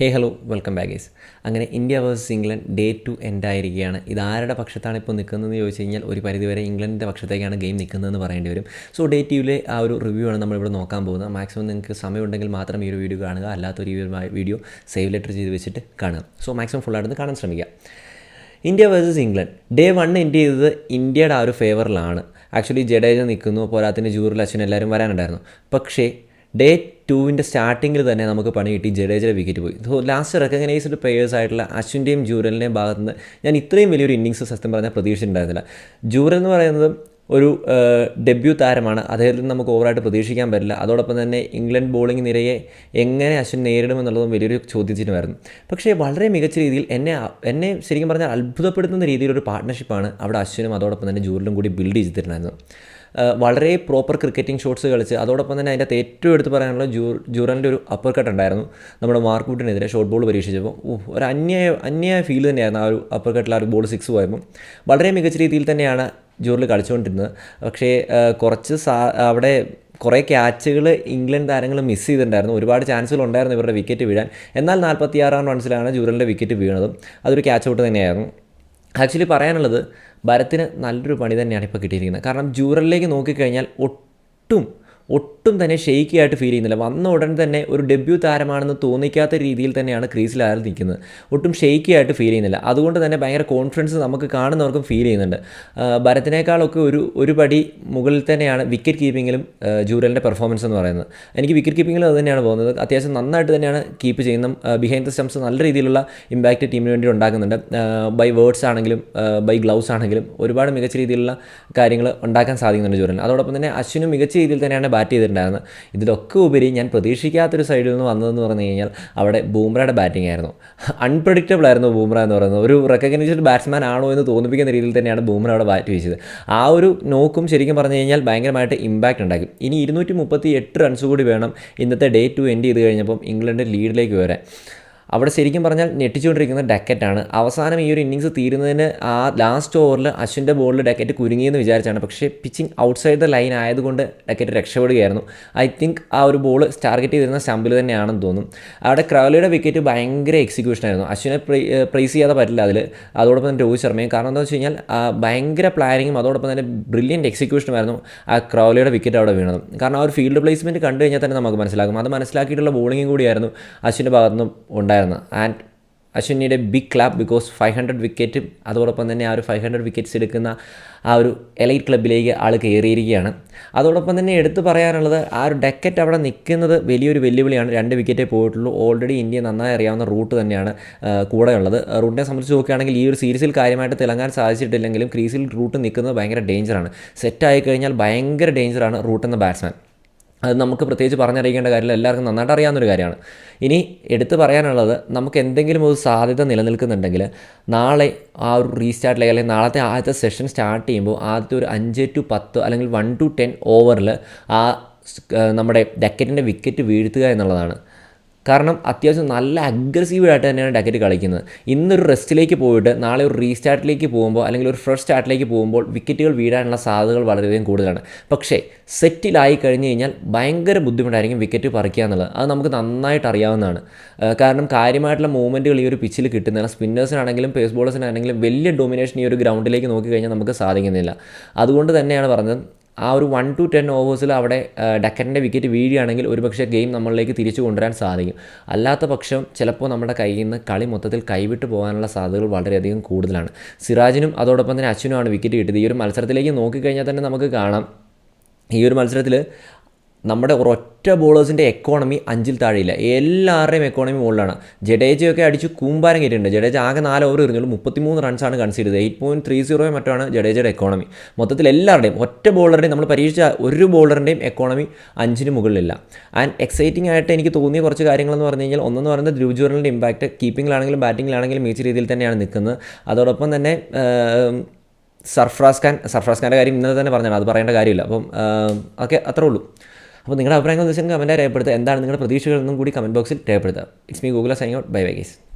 Hey hello welcome back guys അങ്ങനെ India versus England day two end ആയിരിക്കുകയാണ്. ഇത് ആരുടെ പക്ഷത്താണ് ഇപ്പോൾ നിൽക്കുന്നതെന്ന് ചോദിച്ചു കഴിഞ്ഞാൽ ഒരു പരിധിവരെ ഇംഗ്ലണ്ടിന്റെ പക്ഷത്തേക്കാണ് ഗെയിം നിൽക്കുന്നതെന്ന് പറയേണ്ടി വരും. സോ ഡേ ടുവിലെ ആ ഒരു റിവ്യൂ ആണ് നമ്മളിവിടെ നോക്കാൻ പോകുന്നത്. മാക്സിമം നിങ്ങൾക്ക് സമയമുണ്ടെങ്കിൽ മാത്രം ഈ ഒരു വീഡിയോ കാണുക. അല്ലാത്തൊരു ഈ ഒരു വീഡിയോ സേവ് ലെറ്റർ ചെയ്ത് വെച്ചിട്ട് കാണുക. സോ മാക്സിമം ഫുള്ളായിട്ട് കാണാൻ ശ്രമിക്കുക India versus England. Day one end ചെയ്തത് ഇന്ത്യയുടെ ആ ഒരു ഫേവറിലാണ് ആക്ച്വലി ജഡേജ നിൽക്കുന്നു. പോരാത്തിന് ജൂറിൽ അച്ഛൻ എല്ലാവരും വരാനുണ്ടായിരുന്നു. പക്ഷേ ഡേ ടുവിന്റെ സ്റ്റാർട്ടിങ്ങിൽ തന്നെ നമുക്ക് പണി കിട്ടി ജഡേജയുടെ വിക്കറ്റ് പോയി. സോ ലാസ്റ്റ് റെക്കഗ്നൈസ്ഡ് പ്ലേയേഴ്സ് ആയിട്ടുള്ള അശ്വിന്റെയും ജൂറലിന്റെയും ഭാഗത്ത് നിന്ന് ഞാൻ ഇത്രയും വലിയൊരു ഇന്നിങ്സ് സത്യം പറഞ്ഞാൽ പ്രതീക്ഷിച്ചിട്ടുണ്ടായിരുന്നില്ല. ജൂറൽ എന്ന് പറയുന്നത് ഒരു ഡെബ്യൂ താരമാണ്. അദ്ദേഹത്തിൽ നമുക്ക് ഓവറായിട്ട് പ്രതീക്ഷിക്കാൻ പറ്റില്ല. അതോടൊപ്പം തന്നെ ഇംഗ്ലണ്ട് ബോളിംഗ് നിരയെ എങ്ങനെ അശ്വിൻ നേരിടുമെന്നുള്ളതും വലിയൊരു ചോദ്യചിഹ്നമായിരുന്നു. പക്ഷേ വളരെ മികച്ച രീതിയിൽ എന്നെ എന്നെ ശരിക്കും പറഞ്ഞാൽ അത്ഭുതപ്പെടുത്തുന്ന രീതിയിലൊരു പാർട്ട്ണർഷിപ്പാണ് അവിടെ അശ്വിനും അതോടൊപ്പം തന്നെ ജൂറിലും കൂടി ബിൽഡ് ചെയ്തിട്ടുണ്ടായിരുന്നത്. വളരെ പ്രോപ്പർ ക്രിക്കറ്റിംഗ് ഷോട്ട്സ് കളിച്ച് അതോടൊപ്പം തന്നെ അതിന്റെ ഏറ്റവും എടുത്ത് പറയാനുള്ള ജൂ ജൂറന്റെ ഒരു അപ്പർ കട്ട് ഉണ്ടായിരുന്നു. നമ്മുടെ മാർക്കൂട്ടിനെതിരെ ഷോർട്ട് ബോൾ പരീക്ഷിച്ചപ്പോൾ. ഒരു അന്യായ അന്യായ ഫീൽ തന്നെയായിരുന്നു ആ ഒരു അപ്പർ കട്ടിൽ ആ ഒരു ബോൾ സിക്സ് പോയപ്പോൾ. വളരെ മികച്ച രീതിയിൽ തന്നെയാണ് ജൂറിൽ കളിച്ചുകൊണ്ടിരുന്നത്. പക്ഷേ കുറച്ച് സാ അവിടെ കുറേ ക്യാച്ചുകൾ ഇംഗ്ലണ്ട് താരങ്ങൾ മിസ് ചെയ്തിട്ടുണ്ടായിരുന്നു. ഒരുപാട് ചാൻസുകൾ ഉണ്ടായിരുന്നു ഇവരുടെ വിക്കറ്റ് വീഴാൻ. എന്നാൽ നാൽപ്പത്തിയാറാം റൺസിലാണ് ജൂറലിന്റെ വിക്കറ്റ് വീണതും. അതൊരു ക്യാച്ച് ഔട്ട് തന്നെയായിരുന്നു. ആക്ച്വലി പറയാനുള്ളത് ഭരത്തിന് നല്ലൊരു പണി തന്നെയാണ് ഇപ്പോൾ കിട്ടിയിരിക്കുന്നത്. കാരണം ജൂറലിലേക്ക് നോക്കിക്കഴിഞ്ഞാൽ ഒട്ടും ഒട്ടും തന്നെ ഷെയ്ക്കി ആയിട്ട് ഫീൽ ചെയ്യുന്നില്ല. വന്ന ഉടൻ തന്നെ ഒരു ഡെബ്യൂ താരമാണെന്ന് തോന്നിക്കാത്ത രീതിയിൽ തന്നെയാണ് ക്രീസിൽ ആരും നിൽക്കുന്നത്. ഒട്ടും ഷെയ്ക്കി ആയിട്ട് ഫീൽ ചെയ്യുന്നില്ല. അതുകൊണ്ട് തന്നെ ഭയങ്കര കോൺഫിഡൻസ് നമുക്ക് കാണുന്നവർക്കും ഫീൽ ചെയ്യുന്നുണ്ട്. ഭരത്തിനേക്കാളൊക്കെ ഒരു ഒരു പടി മുകളിൽ തന്നെയാണ് വിക്കറ്റ് കീപ്പിങ്ങിലും ജൂറലിന്റെ പെർഫോമൻസ് എന്ന് പറയുന്നത്. എനിക്ക് വിക്കറ്റ് കീപ്പിങ്ങിലും അത് തന്നെയാണ് പോകുന്നത്. അത്യാവശ്യം നന്നായിട്ട് തന്നെയാണ് കീപ്പ് ചെയ്യുന്ന ബിഹൈൻഡ് ദ സ്റ്റംസ് നല്ല രീതിയിലുള്ള ഇമ്പാക്റ്റ് ടീമിന് വേണ്ടി ഉണ്ടാക്കുന്നുണ്ട്. ബൈ വേർഡ്സ് ആണെങ്കിലും ബൈ ഗ്ലൗസ് ആണെങ്കിലും ഒരുപാട് മികച്ച രീതിയിലുള്ള കാര്യങ്ങൾ ഉണ്ടാക്കാൻ സാധിക്കുന്നുണ്ട് ജൂറലിന്. അതോടൊപ്പം തന്നെ അശ്വിനും മികച്ച രീതിയിൽ തന്നെയാണ് ബാറ്റ് ചെയ്തിട്ടുണ്ടായിരുന്നത് ഇതിലൊക്കെ ഉപരി ഞാൻ പ്രതീക്ഷിക്കാത്തൊരു സൈഡിൽ നിന്ന് വന്നതെന്ന് പറഞ്ഞു കഴിഞ്ഞാൽ അവിടെ ബൂംറയുടെ ബാറ്റിംഗ് ആയിരുന്നു. അൺപ്രഡിക്റ്റബിൾ ആയിരുന്നു ബൂംറ എന്ന് പറയുന്നത്. ഒരു റെക്കഗ്നൈസ്ഡ് ബാറ്റ്സ്മാൻ ആണോ എന്ന് തോന്നിപ്പിക്കുന്ന രീതിയിൽ തന്നെയാണ് ബൂംറ അവിടെ ബാറ്റ് വീശിയത്. ആ ഒരു നോക്കും ശരിക്കും പറഞ്ഞു കഴിഞ്ഞാൽ ഭയങ്കരമായിട്ട് ഇമ്പാക്റ്റ് ഉണ്ടാക്കി. ഇനി ഇരുന്നൂറ്റി മുപ്പത്തി എട്ട് റൺസ് കൂടി വേണം ഇന്നത്തെ ഡേ ടു എൻഡ് ചെയ്ത് കഴിഞ്ഞപ്പം ഇംഗ്ലണ്ട് ലീഡിലേക്ക് വരാൻ. അവിടെ ശരിക്കും പറഞ്ഞാൽ ഞെട്ടിച്ചുകൊണ്ടിരിക്കുന്ന ഡക്കറ്റാണ്. അവസാനം ഈ ഒരു ഇന്നിങ്സ് തീരുന്നതിന് ആ ലാസ്റ്റ് ഓവറിൽ അശ്വിന്റെ ബോളിൽ ഡക്കറ്റ് കുരുങ്ങിയെന്ന് വിചാരിച്ചാണ്. പക്ഷേ പിച്ചിങ് ഔട്ട്സൈഡ് ദ ലൈൻ ആയതുകൊണ്ട് ഡക്കറ്റ് രക്ഷപ്പെടുകയായിരുന്നു. ഐ തിങ്ക് ആ ഒരു ബോൾ ടാർഗറ്റ് ചെയ്തിരുന്ന സ്റ്റമ്പിൽ തന്നെയാണെന്ന് തോന്നും. അവിടെ ക്രൗലിയുടെ വിക്കറ്റ് ഭയങ്കര എക്സിക്യൂഷൻ ആയിരുന്നു. അശ്വിനെ പ്രൈസ് ചെയ്യാതെ പറ്റില്ല അതിൽ അതോടൊപ്പം തന്നെ രോഹിത് ശർമ്മയും. കാരണം എന്താ വെച്ച് കഴിഞ്ഞാൽ ഭയങ്കര പ്ലാനിങ്ങും അതോടൊപ്പം തന്നെ ബ്രില്യന്റ് എക്സിക്യൂഷനുമായിരുന്നു ആ ക്രൗലിയുടെ വിക്കറ്റ് അവിടെ വീണത്. കാരണം ആ ഒരു ഫീൽഡ് പ്ലേസ്മെന്റ് കണ്ടു കഴിഞ്ഞാൽ തന്നെ നമുക്ക് മനസ്സിലാകും. അത് മനസ്സിലാക്കിയിട്ടുള്ള ബോളിങ്ങും കൂടിയായിരുന്നു അശ്വിന്റെ ഭാഗത്തുനിന്നും ഉണ്ടായിരുന്നത് and അശ്വിനിയുടെ big club because five hundred വിക്കറ്റും അതോടൊപ്പം തന്നെ ആ ഒരു ഫൈവ് ഹൺഡ്രഡ് വിക്കറ്റ്സ് എടുക്കുന്ന ആ ഒരു എലൈറ്റ് ക്ലബിലേക്ക് ആൾ കയറിയിരിക്കുകയാണ് അതോടൊപ്പം തന്നെ എടുത്തു പറയാനുള്ളത് ആ ഒരു ഡെക്കറ്റ് അവിടെ നിൽക്കുന്നത് വലിയൊരു വെല്ലുവിളിയാണ്. രണ്ട് വിക്കറ്റേ പോയിട്ടുള്ളൂ. ഓൾറെഡി ഇന്ത്യ നന്നായി അറിയാവുന്ന റൂട്ട് തന്നെയാണ് കൂടെയുള്ളത്. റൂട്ടിനെ സംബന്ധിച്ച് നോക്കുകയാണെങ്കിൽ ഈ ഒരു സീരീസിൽ കാര്യമായിട്ട് തിളങ്ങാൻ സാധിച്ചിട്ടില്ലെങ്കിലും ക്രീസിൽ റൂട്ട് നിൽക്കുന്നത് ഭയങ്കര ഡേഞ്ചറാണ് സെറ്റായി കഴിഞ്ഞാൽ ഭയങ്കര ഡേഞ്ചറാണ് റൂട്ട് എന്ന ബാറ്റ്സ്മാൻ അത് നമുക്ക് പ്രത്യേകിച്ച് പറഞ്ഞറിയിക്കേണ്ട കാര്യമില്ല. എല്ലാവർക്കും നന്നായിട്ട് അറിയാവുന്നൊരു കാര്യമാണ്. ഇനി എടുത്തു പറയാനുള്ളത് നമുക്ക് എന്തെങ്കിലും ഒരു സാധ്യത നിലനിൽക്കുന്നുണ്ടെങ്കിൽ നാളെ ആ ഒരു റീസ്റ്റാർട്ടിലേക്ക് അല്ലെങ്കിൽ നാളത്തെ ആദ്യത്തെ സെഷൻ സ്റ്റാർട്ട് ചെയ്യുമ്പോൾ ആദ്യത്തെ ഒരു അഞ്ച് ടു പത്ത് അല്ലെങ്കിൽ വൺ ടു ടെൻ ഓവറിൽ ആ നമ്മുടെ ഡക്കറ്റിന്റെ വിക്കറ്റ് വീഴ്ത്തുക എന്നുള്ളതാണ്. കാരണം അത്യാവശ്യം നല്ല അഗ്രസീവായിട്ട് തന്നെയാണ് ഡക്കറ്റ് കളിക്കുന്നത്. ഇന്നൊരു റെസ്റ്റിലേക്ക് പോയിട്ട് നാളെ ഒരു റീസ്റ്റാർട്ടിലേക്ക് പോകുമ്പോൾ അല്ലെങ്കിൽ ഒരു ഫ്രഷ് സ്റ്റാർട്ടിലേക്ക് പോകുമ്പോൾ വിക്കറ്റുകൾ വീഴാനുള്ള സാധ്യതകൾ വളരെയധികം കൂടുതലാണ്. പക്ഷേ സെറ്റിലായി കഴിഞ്ഞ് കഴിഞ്ഞാൽ ഭയങ്കര ബുദ്ധിമുട്ടായിരിക്കും വിക്കറ്റ് പറിക്കുക എന്നുള്ളത്. അത് നമുക്ക് നന്നായിട്ട് അറിയാവുന്നതാണ്. കാരണം കാര്യമായിട്ടുള്ള മൂവ്മെന്റുകൾ ഈ ഒരു പിച്ചിൽ കിട്ടുന്നതാണ് സ്പിന്നേഴ്സിനാണെങ്കിലും പേസ് ബോളേഴ്സിനാണെങ്കിലും വലിയ ഡൊമിനേഷൻ ഈ ഒരു ഗ്രൗണ്ടിലേക്ക് നോക്കി കഴിഞ്ഞാൽ നമുക്ക് സാധിക്കുന്നില്ല. അതുകൊണ്ട് തന്നെയാണ് പറഞ്ഞത് ആ ഒരു വൺ ടു ടെൻ ഓവേഴ്സിൽ അവിടെ ഡക്കറ്റിന്റെ വിക്കറ്റ് വീഴുകയാണെങ്കിൽ ഒരുപക്ഷെ ഗെയിം നമ്മളിലേക്ക് തിരിച്ചു കൊണ്ടുവരാൻ സാധിക്കും. അല്ലാത്ത പക്ഷം ചിലപ്പോൾ നമ്മുടെ കയ്യിൽ നിന്ന് കളി മൊത്തത്തിൽ കൈവിട്ട് പോകാനുള്ള സാധ്യതകൾ വളരെയധികം കൂടുതലാണ്. സിറാജിനും അതോടൊപ്പം തന്നെ അശ്വിനുമാണ് വിക്കറ്റ് കിട്ടിയത്. ഈ ഒരു മത്സരത്തിലേക്ക് നോക്കിക്കഴിഞ്ഞാൽ തന്നെ നമുക്ക് കാണാം. ഈ ഒരു മത്സരത്തിൽ നമ്മുടെ ഒരൊറ്റ ബോളേഴ്സിന്റെ എക്കോണമി അഞ്ചിൽ താഴെയില്ല. എല്ലാവരുടെയും എക്കോണമി മുകളിലാണ്. ജഡേജയൊക്കെ അടിച്ച് കൂമ്പാരം കയറ്റിയിട്ടുണ്ട് ജഡേജ ആകെ നാല് ഓവർ എറിഞ്ഞുള്ളൂ. മുപ്പത്തിമൂന്ന് റൺസാണ് കൺസീഡ് ചെയ്തത്. എയ്റ്റ് പോയിന്റ് ത്രീ സീറോയും മറ്റാണ് ജഡേജയുടെ എക്കോണമി മൊത്തത്തിൽ എല്ലാവരുടെയും ഒറ്റ ബോളറുടെയും നമ്മൾ പരീക്ഷിച്ച ഒരു ബോളറിന്റെയും എക്കോണമി അഞ്ചിന് മുകളിലില്ല. ആൻഡ് എക്സൈറ്റിംഗ് ആയിട്ട് എനിക്ക് തോന്നിയ കുറച്ച് കാര്യങ്ങളെന്ന് പറഞ്ഞു കഴിഞ്ഞാൽ ഒന്നെന്ന് പറയുന്നത് ദ്രുവ് ജോറിന്റെ ഇമ്പാക്റ്റ് കീപ്പിങ്ങിലാണെങ്കിലും ബാറ്റിങ്ങിലാണെങ്കിലും മികച്ച രീതിയിൽ തന്നെയാണ് നിൽക്കുന്നത്. അതോടൊപ്പം തന്നെ സർഫ്രാസ് ഖാൻ സർഫ്രാസ് ഖാന്റെ കാര്യം ഇന്നലെ തന്നെ പറഞ്ഞാണ് അത് പറയേണ്ട കാര്യമില്ല. അപ്പം ഓക്കെ അത്രേ ഉള്ളൂ. അപ്പോൾ നിങ്ങളുടെ അഭിപ്രായങ്ങൾ എന്ന് വെച്ചാൽ കമന്റായി രേഖപ്പെടുത്തുക. എന്താണ് നിങ്ങളുടെ പ്രതീക്ഷകളെന്നും കൂടി കമന്റ് ബോക്സിൽ രേഖപ്പെടുത്തുക. It's me Google sign out bye bye guys